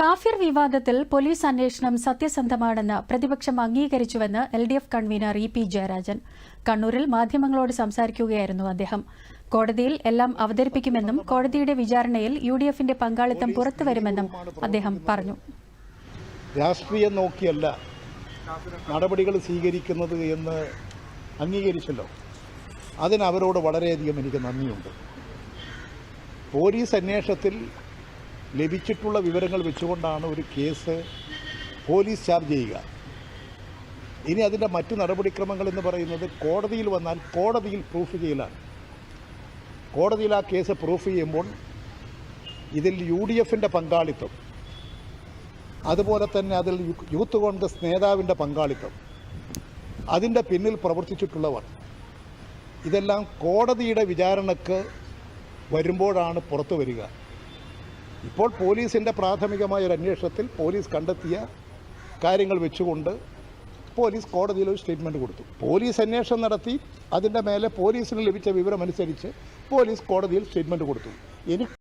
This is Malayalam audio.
കാഫിർ വിവാദത്തിൽ പോലീസ് അന്വേഷണം സത്യസന്ധമാണെന്ന് പ്രതിപക്ഷം അംഗീകരിച്ചുവെന്ന് L D F convener E P Jayarajan. കണ്ണൂരിൽ മാധ്യമങ്ങളോട് സംസാരിക്കുകയായിരുന്നു അദ്ദേഹം. കോടതിയിൽ എല്ലാം അവതരിപ്പിക്കുമെന്നും കോടതിയുടെ വിചാരണയിൽ യു ഡി എഫിന്റെ പങ്കാളിത്തം പുറത്തുവരുമെന്നും അദ്ദേഹം പറഞ്ഞു. രാഷ്ട്രീയം നോക്കിയല്ല നടപടികൾ സ്വീകരിക്കുന്നത് എന്ന് അംഗീകരിച്ചല്ലോ. അതിന് അവരോട് വളരെയധികം എനിക്ക് നന്ദിയുണ്ട്. പോലീസ് അന്വേഷണത്തിൽ ലഭിച്ചിട്ടുള്ള വിവരങ്ങൾ വെച്ചുകൊണ്ടാണ് ഒരു കേസ് പോലീസ് ചാർജ് ചെയ്യുക. ഇനി അതിന്റെ മറ്റു നടപടിക്രമങ്ങൾ എന്ന് പറയുന്നത് കോടതിയിൽ വന്നാൽ കോടതിയിൽ പ്രൂഫ് ചെയ്യലാണ്. കോടതിയിൽ ആ കേസ് പ്രൂഫ് ചെയ്യുമ്പോൾ ഇതിൽ യു ഡി എഫിന്റെ പങ്കാളിത്തം അതുപോലെ തന്നെ അതിൽ യൂത്ത് കോൺഗ്രസ് നേതാവിന്റെ പങ്കാളിത്തം അതിന്റെ പിന്നിൽ പ്രവർത്തിച്ചിട്ടുള്ളവർ. ഇതെല്ലാം കോടതിയുടെ വിചാരണക്ക് വരുമ്പോഴാണ് പുറത്തു വരിക. ഇപ്പോൾ പോലീസിന്റെ പ്രാഥമികമായ ഒരു അന്വേഷണത്തിൽ പോലീസ് കണ്ടെത്തിയ കാര്യങ്ങൾ വെച്ചുകൊണ്ട് പോലീസ് കോടതിയിൽ ഒരു സ്റ്റേറ്റ്മെന്റ് കൊടുത്തു. പോലീസ് അന്വേഷണം നടത്തി അതിന്റെ മേലെ പോലീസിന് ലഭിച്ച വിവരമനുസരിച്ച് പോലീസ് കോടതിയിൽ സ്റ്റേറ്റ്മെന്റ് കൊടുത്തു. ഇനി